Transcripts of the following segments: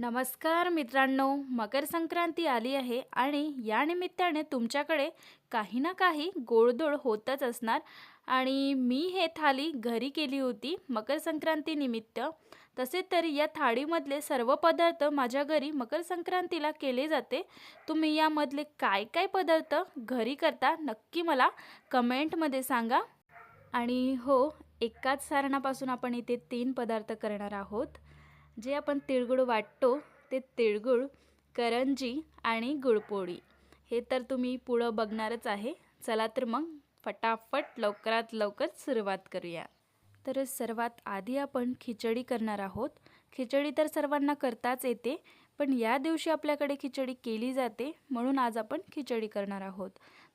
नमस्कार मित्रांनो मकर संक्रांती आली आहे आणि या निमित्ताने तुमच्याकडे काही ना काही गोडधोड होतच असणार. आणि मी हे थाली घरी केली होती मकर संक्रांती निमित्त. तसे तर या थाळीमधले सर्व पदार्थ माझ्या घरी मकर संक्रांतीला केले जाते. तुम्ही यामधले काय काय पदार्थ घरी करता नक्की मला कमेंटमध्ये सांगा. आणि हो एकाच सारणापासून आपण इथे तीन पदार्थ करणार आहोत. जे आपण तिळगुळ वाटतो ते तिळगुळ करंजी आणि गुळपोळी. हे तर तुम्ही पुढं बघणारच आहे. चला तर मग फटाफट लवकरात लवकर सुरुवात करूया. तर सर्वात आधी आपण खिचडी करणार आहोत. खिचडी तर सर्वांना करताच येते पण या दिवशी आपल्याकडे खिचडी केली जाते म्हणून आज आपण खिचडी करणार आहोत.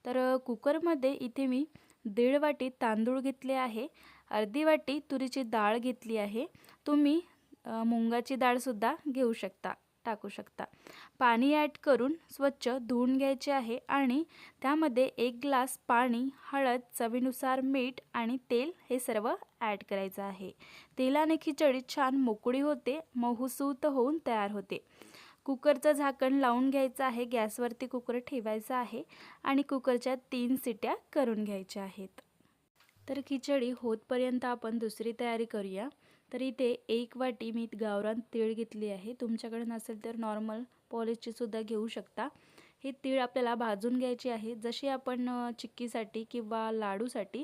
तर कुकरमध्ये इथे मी दीड वाटी तांदूळ घेतले आहे. अर्धी वाटी तुरीची डाळ घेतली आहे. तुम्ही मुंगाची डाळसुद्धा घेऊ शकता टाकू शकता. पाणी ॲड करून स्वच्छ धुवून घ्यायचे आहे आणि त्यामध्ये एक ग्लास पाणी हळद चवीनुसार मीठ आणि तेल हे सर्व ॲड करायचं आहे. तेलाने खिचडी छान मोकळी होते मऊसूत होऊन तयार होते. कुकरचं झाकण लावून घ्यायचं आहे गॅसवरती कुकर ठेवायचा आहे आणि कुकरच्या तीन सिट्या करून घ्यायच्या आहेत. तर खिचडी होतपर्यंत आपण दुसरी तयारी करूया. तर इथे एक वाटी मी गावरान तीळ घेतली आहे. तुमच्याकडे नसेल तर नॉर्मल पॉलिशची सुद्धा घेऊ शकता. हे तीळ आपल्याला भाजून घ्यायची आहे. जशी आपण चिक्कीसाठी किंवा लाडूसाठी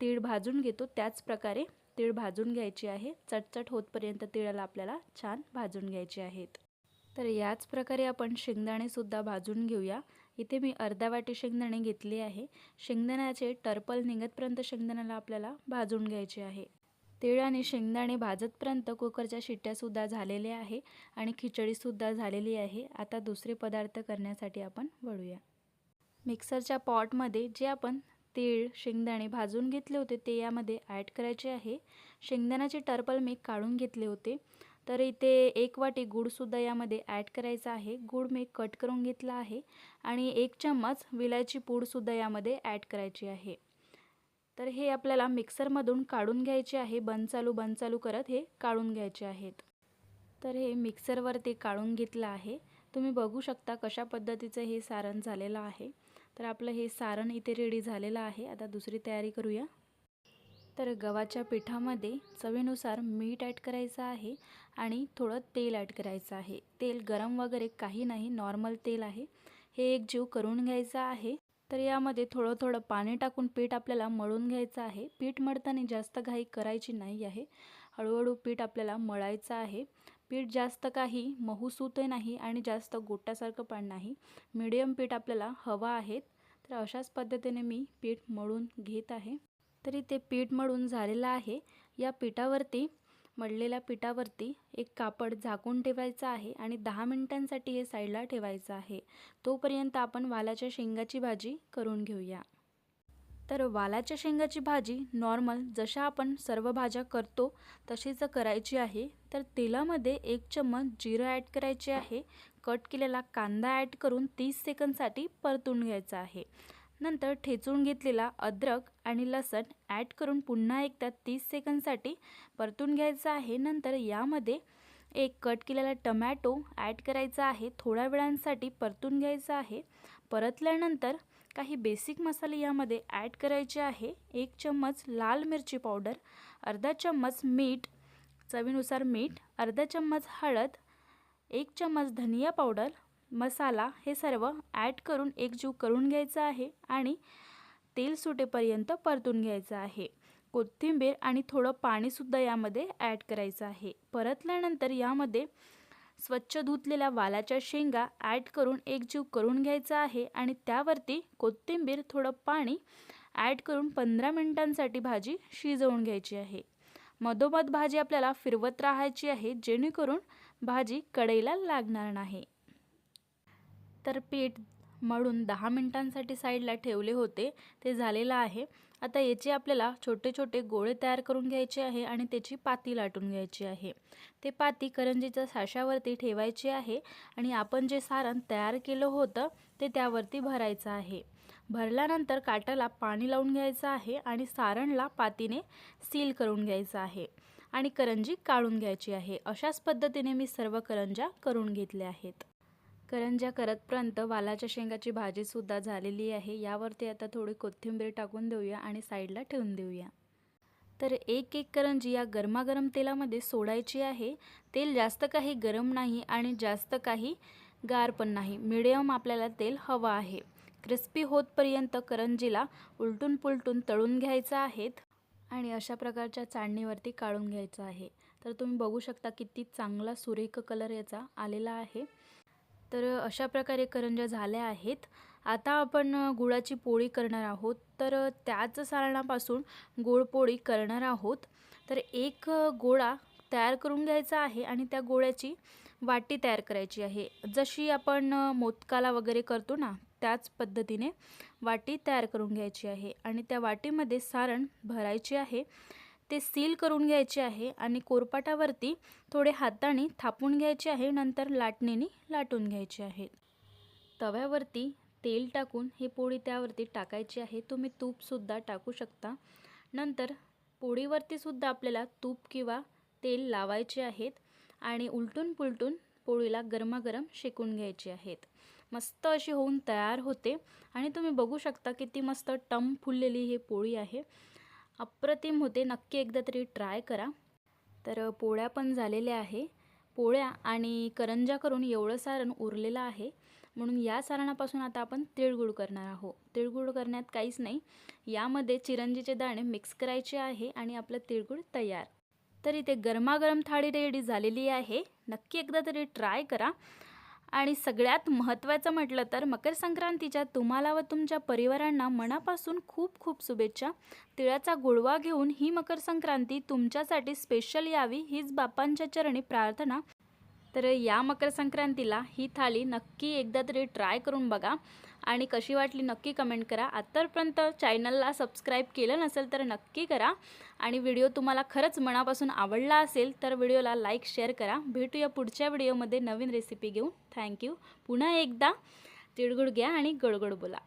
तीळ भाजून घेतो त्याच प्रकारे तीळ भाजून घ्यायची आहे. चटचट होतपर्यंत तिळाला आपल्याला छान भाजून घ्यायचे आहेत. तर याच प्रकारे आपण शेंगदाणेसुद्धा भाजून घेऊया. इथे मी अर्धा वाटी शेंगदाणे घेतले आहे. शेंगदाण्याचे टर्पल निघतपर्यंत शेंगदाण्याला आपल्याला भाजून घ्यायचे आहे. तीळ आणि शेंगदाणे भाजतपर्यंत कुकरच्या शिट्ट्यासुद्धा झालेल्या आहे आणि खिचडीसुद्धा झालेली आहे. आता दुसरे पदार्थ करण्यासाठी आपण वळूया. मिक्सरच्या पॉटमध्ये जे आपण तीळ शेंगदाणे भाजून घेतले होते ते यामध्ये ॲड करायचे आहे. शेंगदाण्याचे टर्पल मी काढून घेतले होते. तर इथे एक वाटी गूळसुद्धा यामध्ये ॲड करायचा आहे. गूळ मी कट करून घेतला आहे आणि एक चम्मच विलायची पूडसुद्धा यामध्ये ॲड करायची आहे. तर हे आपल्याला मिक्सरमधून काढून घ्यायचे आहे. बंद चालू बंद चालू करत हे काढून घ्यायचे आहेत. तर हे मिक्सरवरती काढून घेतलं आहे. तुम्ही बघू शकता कशा पद्धतीचं हे सारण झालेलं आहे. तर आपलं हे सारण इथे रेडी झालेलं आहे. आता दुसरी तयारी करूया. तर गव्हाच्या पिठामध्ये चवीनुसार मीठ ॲड करायचं आहे आणि थोडं तेल ॲड करायचं आहे. तेल गरम वगैरे काही नाही नॉर्मल तेल आहे. हे एक जीव करून घ्यायचं आहे. तर यामध्ये थोडं थोडं पाणी टाकून पीठ आपल्याला मळून घ्यायचं आहे. पीठ मळताना जास्त घाई करायची नाही आहे. हळूहळू पीठ आपल्याला मळायचं आहे. पीठ जास्त काही मऊसूतही नाही आणि जास्त गोट्यासारखं पण नाही. मिडियम पीठ आपल्याला हवं आहे. तर अशाच पद्धतीने मी पीठ मळून घेत आहे. तरी ते पीठ मळून झालेलं आहे. या पिठावरती मळलेल्या पिठावरती एक कापड झाकून ठेवायचं आहे आणि दहा मिनिटांसाठी हे साईडला ठेवायचं आहे. तोपर्यंत आपण वालाच्या शेंगाची भाजी करून घेऊया. तर वालाच्या शेंगाची भाजी नॉर्मल जशा आपण सर्व भाज्या करतो तशीच करायची आहे. तर तेलामध्ये एक चम्मच जिरं ॲड करायचे आहे. कट केलेला कांदा ॲड करून तीस सेकंदसाठी परतून घ्यायचा आहे. नंतर ठेचून घेतलेला अद्रक आणि लसण ॲड करून पुन्हा एकदा तीस सेकंदसाठी परतून घ्यायचं आहे. नंतर यामध्ये एक कट केलेला टमॅटो ॲड करायचा आहे. थोड्या वेळांसाठी परतून घ्यायचा आहे. परतल्यानंतर काही बेसिक मसाले यामध्ये ॲड करायचे आहे. एक चम्मच लाल मिरची पावडर अर्धा चम्मच मीठ चवीनुसार मीठ अर्धा चम्मच हळद एक चम्मच धनिया पावडर मसाला हे सर्व ॲड करून एकजीव करून घ्यायचं आहे आणि तेल सुटेपर्यंत परतून घ्यायचं आहे. कोथिंबीर आणि थोडं पाणीसुद्धा यामध्ये ॲड करायचं आहे. परतल्यानंतर यामध्ये स्वच्छ धुतलेल्या वालाच्या शेंगा ॲड करून एकजीव करून घ्यायचा आहे आणि त्यावरती कोथिंबीर थोडं पाणी ॲड करून पंधरा मिनिटांसाठी भाजी शिजवून घ्यायची आहे. मधोमध भाजी आपल्याला फिरवत राहायची आहे जेणेकरून भाजी कढईला लागणार नाही. तर पीठ मळून दहा मिनिटांसाठी साईडला ठेवले होते. ते झालेलं आहे. आता याचे आपल्याला छोटे छोटे गोळे तयार करून घ्यायचे आहे आणि त्याची पाती लाटून घ्यायची आहे. ते पाती करंजीच्या साशावरती ठेवायची आहे आणि आपण जे सारण तयार केलं होतं ते त्यावरती भरायचं आहे. भरल्यानंतर काटाला पाणी लावून घ्यायचं आहे आणि सारणला पातीने सील करून घ्यायचं आहे आणि करंजी काढून घ्यायची आहे. अशाच पद्धतीने मी सर्व करंज्या करून घेतल्या आहेत. करंज्या करतपर्यंत वालाच्या शेंगाची भाजीसुद्धा झालेली आहे. यावरती आता थोडी कोथिंबीर टाकून देऊया आणि साईडला ठेवून देऊया. तर एक एक करंजी या गरमागरम तेलामध्ये सोडायची आहे. तेल जास्त काही गरम नाही आणि जास्त काही गार पण नाही. मिडियम आपल्याला तेल हवं आहे. क्रिस्पी होतपर्यंत करंजीला उलटून पुलटून तळून घ्यायचं आहेत आणि अशा प्रकारच्या चाळणीवरती काढून घ्यायचं आहे. तर तुम्ही बघू शकता किती चांगला सुरेख कलर याचा आलेला आहे. तर अशा प्रकारे करंज्या झाल्या आहेत. आता आपण गुळाची पोळी करणार आहोत. तर त्याच सारणापासून गोडपोळी करणार आहोत. तर एक गोळा तयार करून घ्यायचा आहे आणि त्या गोळ्याची वाटी तयार करायची आहे. जशी आपण मोदकाला वगैरे करतो ना त्याच पद्धतीने वाटी तयार करून घ्यायची आहे आणि त्या वाटीमध्ये सारण भरायची आहे. ते सील करून घ्यायचे आहे आणि कोरपाटावरती थोडे हाताने थापून घ्यायचे आहे नंतर लाटणीने लाटून घ्यायचे आहे. तव्यावरती तेल टाकून ही पोळी त्यावरती टाकायची आहे. तुम्ही तूपसुद्धा टाकू शकता. नंतर पोळीवरतीसुद्धा आपल्याला तूप किंवा तेल लावायचे आहेत आणि उलटून पुलटून पोळीला गरमागरम शेकून घ्यायची आहेत. मस्त अशी होऊन तयार होते आणि तुम्ही बघू शकता किती मस्त टम फुललेली ही पोळी आहे. अप्रतिम होते. नक्की एकदा तरी ट्राय करा. तर पोळ्या पण झालेल्या आहे. पोळ्या आणि करंजा करून एवढं सारण उरलेलं आहे. म्हणून या सारणापासून आता आपण तिळगुळ करणार आहोत. तिळगुळ करण्यात काहीच नाही. यामध्ये चिरंजीचे दाणे मिक्स करायचे आहे आणि आपलं तिळगुळ तयार. तर इथे गरमागरम थाळी रेडी झालेली आहे. नक्की एकदा तरी ट्राय करा. आणि सगळ्यात महत्त्वाचं म्हटलं तर मकर संक्रांतीच्या तुम्हाला व तुमच्या परिवारांना मनापासून खूप खूप शुभेच्छा. तिळाचा गोडवा घेऊन ही मकर संक्रांती तुमच्यासाठी स्पेशल यावी हीच बापांच्या चरणी प्रार्थना. तर या मकर संक्रांतीला ही थाळी नक्की एकदा तरी ट्राय करून बघा. आणि कशी वाटली नक्की कमेंट करा. आत्तापर्यंत चॅनलला सबस्क्राईब केलं नसेल तर नक्की करा. आणि व्हिडिओ तुम्हाला खरंच मनापासून आवडला असेल तर व्हिडिओला लाईक शेअर करा. भेटूया पुढच्या व्हिडिओमध्ये नवीन रेसिपी घेऊन. थँक्यू. पुन्हा एकदा तिळगुळ घ्या आणि गडगड बोला.